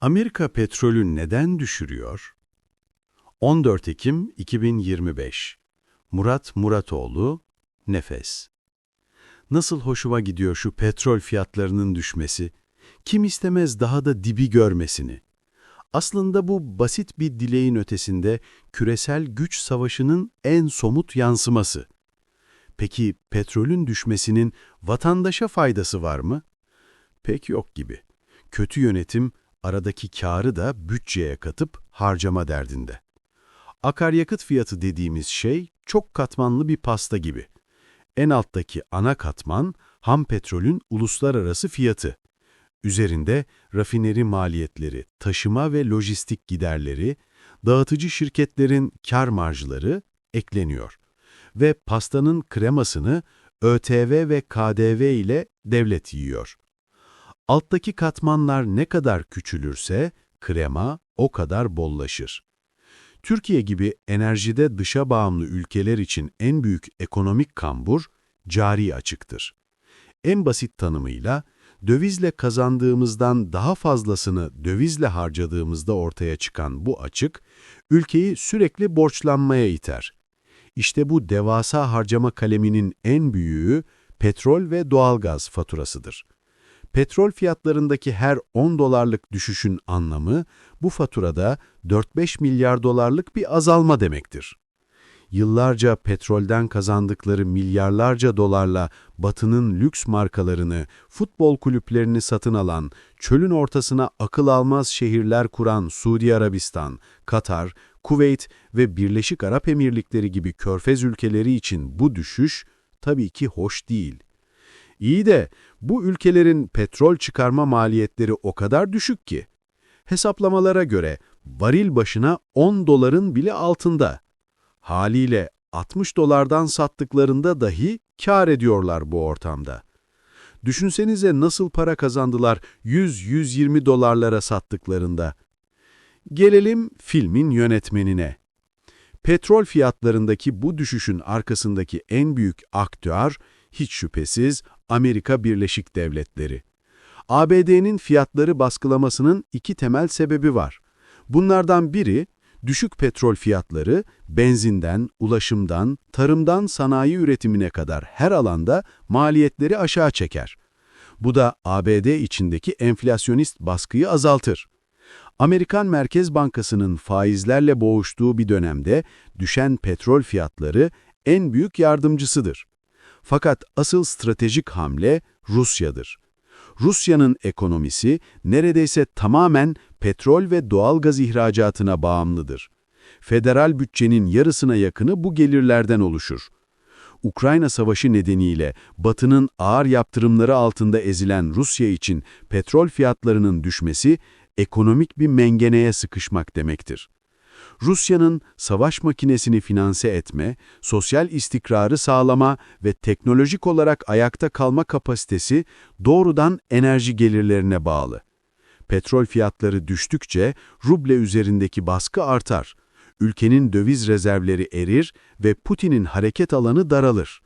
Amerika petrolü neden düşürüyor? 14 Ekim 2025 Murat Muratoğlu, Nefes Nasıl hoşuma gidiyor şu petrol fiyatlarının düşmesi, kim istemez daha da dibi görmesini. Aslında bu basit bir dileğin ötesinde küresel güç savaşının en somut yansıması. Peki petrolün düşmesinin vatandaşa faydası var mı? Pek yok gibi. Kötü yönetim aradaki karı da bütçeye katıp harcama derdinde. Akaryakıt fiyatı dediğimiz şey çok katmanlı bir pasta gibi. En alttaki ana katman ham petrolün uluslararası fiyatı. Üzerinde rafineri maliyetleri, taşıma ve lojistik giderleri, dağıtıcı şirketlerin kar marjları ekleniyor. Ve pastanın kremasını ÖTV ve KDV ile devlet yiyor. Alttaki katmanlar ne kadar küçülürse krema o kadar bollaşır. Türkiye gibi enerjide dışa bağımlı ülkeler için en büyük ekonomik kambur cari açıktır. En basit tanımıyla dövizle kazandığımızdan daha fazlasını dövizle harcadığımızda ortaya çıkan bu açık, ülkeyi sürekli borçlanmaya iter. İşte bu devasa harcama kaleminin en büyüğü petrol ve doğalgaz faturasıdır. Petrol fiyatlarındaki her 10 dolarlık düşüşün anlamı bu faturada 4-5 milyar dolarlık bir azalma demektir. Yıllarca petrolden kazandıkları milyarlarca dolarla Batı'nın lüks markalarını, futbol kulüplerini satın alan, çölün ortasına akıl almaz şehirler kuran Suudi Arabistan, Katar, Kuveyt ve Birleşik Arap Emirlikleri gibi körfez ülkeleri için bu düşüş tabii ki hoş değil. İyi de bu ülkelerin petrol çıkarma maliyetleri o kadar düşük ki. Hesaplamalara göre varil başına 10 doların bile altında. Haliyle 60 dolardan sattıklarında dahi kar ediyorlar bu ortamda. Düşünsenize nasıl para kazandılar 100-120 dolarlara sattıklarında. Gelelim filmin yönetmenine. Petrol fiyatlarındaki bu düşüşün arkasındaki en büyük aktör, hiç şüphesiz Amerika Birleşik Devletleri. ABD'nin fiyatları baskılamasının iki temel sebebi var. Bunlardan biri, düşük petrol fiyatları benzinden, ulaşımdan, tarımdan sanayi üretimine kadar her alanda maliyetleri aşağı çeker. Bu da ABD içindeki enflasyonist baskıyı azaltır. Amerikan Merkez Bankası'nın faizlerle boğuştuğu bir dönemde düşen petrol fiyatları en büyük yardımcısıdır. Fakat asıl stratejik hamle Rusya'dır. Rusya'nın ekonomisi neredeyse tamamen petrol ve doğal gaz ihracatına bağımlıdır. Federal bütçenin yarısına yakını bu gelirlerden oluşur. Ukrayna Savaşı nedeniyle Batı'nın ağır yaptırımları altında ezilen Rusya için petrol fiyatlarının düşmesi ekonomik bir mengeneye sıkışmak demektir. Rusya'nın savaş makinesini finanse etme, sosyal istikrarı sağlama ve teknolojik olarak ayakta kalma kapasitesi doğrudan enerji gelirlerine bağlı. Petrol fiyatları düştükçe ruble üzerindeki baskı artar. Ülkenin döviz rezervleri erir ve Putin'in hareket alanı daralır.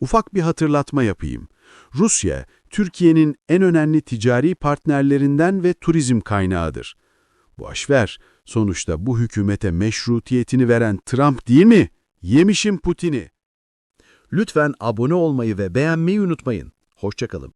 Ufak bir hatırlatma yapayım. Rusya, Türkiye'nin en önemli ticari partnerlerinden ve turizm kaynağıdır. Boş ver, sonuçta bu hükümete meşrutiyetini veren Trump değil mi? Yemişim Putin'i. Lütfen abone olmayı ve beğenmeyi unutmayın. Hoşçakalın.